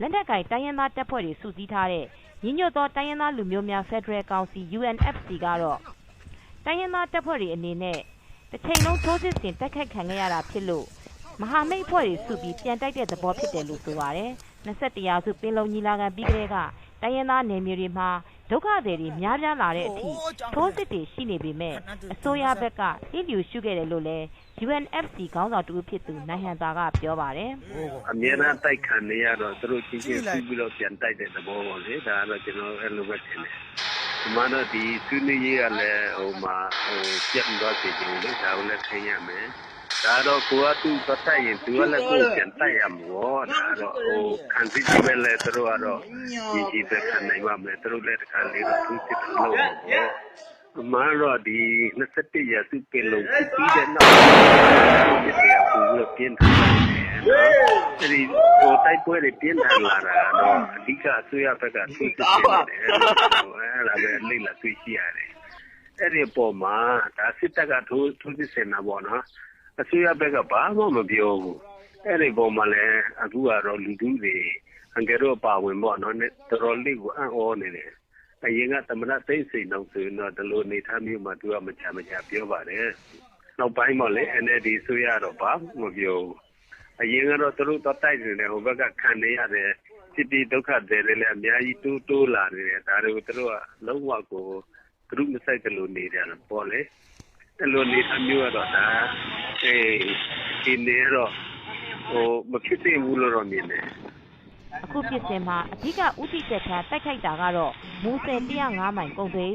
လက်နက်ကိုင်တိုင်းရင်းသားတပ်ဖွဲ့တွေစုစည်းထားတဲ့ညီညွတ်သောတိုင်းရင်းသားလူမျိုးများဖက်ဒရယ်ကောင်စီ UNFC ကတော့တိုင်းရင်းသားတပ်ဖွဲ့တွေအနေနဲ့တချိန်လုံးထိုးစစ်ဆင်တိုက်ခိုက်ခံခဲ့ရတာဖြစ်လို့မဟာမိတ်အဖွဲ့တွေစုပြီးပြန်တိုက်တဲ့သဘောဖြစ်တယ်လို့ဆိုပါတယ်။21ရာစုပင်လုံညီလာခံပြီးကတည်းကတိုင်းရင်းသားနယ်မြေတွေမှာ ဒုက္ခသည်တွေများပြားလာတဲ့အထိထိုးစစ်တွေရှိနေပေမဲ့အစိုးရဘက်ကလျစ်လျူရှုခဲ့တယ်လို့လည်း UNFC ခေါင်းဆောင်တူဖြစ်သူနိုင်ဟန်သာကပြောပါတယ်။အမြဲတမ်းတိုက်ခံနေရတော့သူတို့ချင်းချင်းစုပြီးတော့ပြန်တိုက်တဲ့သဘောပေါ့လေဒါကတော့ကျွန်တော်အဲ့လိုပဲထင်တယ်ဒီမှာတော့ဒီဆွေးနွေးရေးကလည်းဟိုမှာဟိုပြတ်သွားစေချင်လို့ဒါကိုလည်းခင်ရမယ် ဒါတော့ကိုကသူ့ပတ်သက်ရင်သူကလည်းကိုယ်ပြန်တိုက်ရမှာပေါ့ဒါတော့ဟိုခံစစ်ကြီးပဲလေသူတို့ကတော့ဒီကြီးပဲခံနိုင်ပါမယ်သူတို့လည်းတစ်ခါလေးတော့သူစစ်တယ်လို့ပေါ့အမှန်တော့ဒီ21ရာစုပင်လုံးပြီးတဲ့နောက်ဒီတရားပူလို့ပြင်းထန်တယ်နော်အဲဒီဟိုတိုက်ပွဲတွေပြင်းထန်လာတာတော့အဓိကအစိုးရဘက်ကသူစစ်တယ်ဟိုအဲ့ဒါပဲလိမ့်လာသိရှိရတယ်အဲ့ဒီပုံမှာဒါစစ်တပ်ကထိုးထိုးစစ်ဆင်တာပေါ့နော် အစိုးရဘက်ကဘာမှမပြောဘူးအဲ့ဒီပုံမှာလည်းအခုကတော့လူထုတွေအငယ်တော့ပါဝင်ပေါ့နော်တော်တော်လေးကိုအံ့ဩနေတယ်အရင်ကသမဏသိမ့်စိန်တော့ဆိုရင်တော့ဒီလိုနေထားမျိုးမှာသူကမချမချပြောပါတယ်နောက်ပိုင်းမှာလေ NLD ဆိုရတော့ဘာမပြောဘူးအရင်ကတော့သူတို့တော့တိုက်နေတယ်ဟိုဘက်ကခံနေရတယ်စစ်တီဒုက္ခတွေလည်းအများကြီးတိုးတိုးလာနေတယ်ဒါတွေကိုသူတို့ကလုံးဝကိုသူတို့မဆိုင်တယ်လို့နေတယ်ပေါ့လေ အဲ့လိုနေထားမျိုးကတော့ဒါအေးဒီနေတော့ဟိုမဖြစ်သင့်ဘူးလို့တော့မြင်တယ်အခုဖြစ်စဉ်မှာအဓိကဥတီချက်ထားတိုက်ခိုက်တာကတော့မူဆယ်105မိုင်ကုန်သွယ်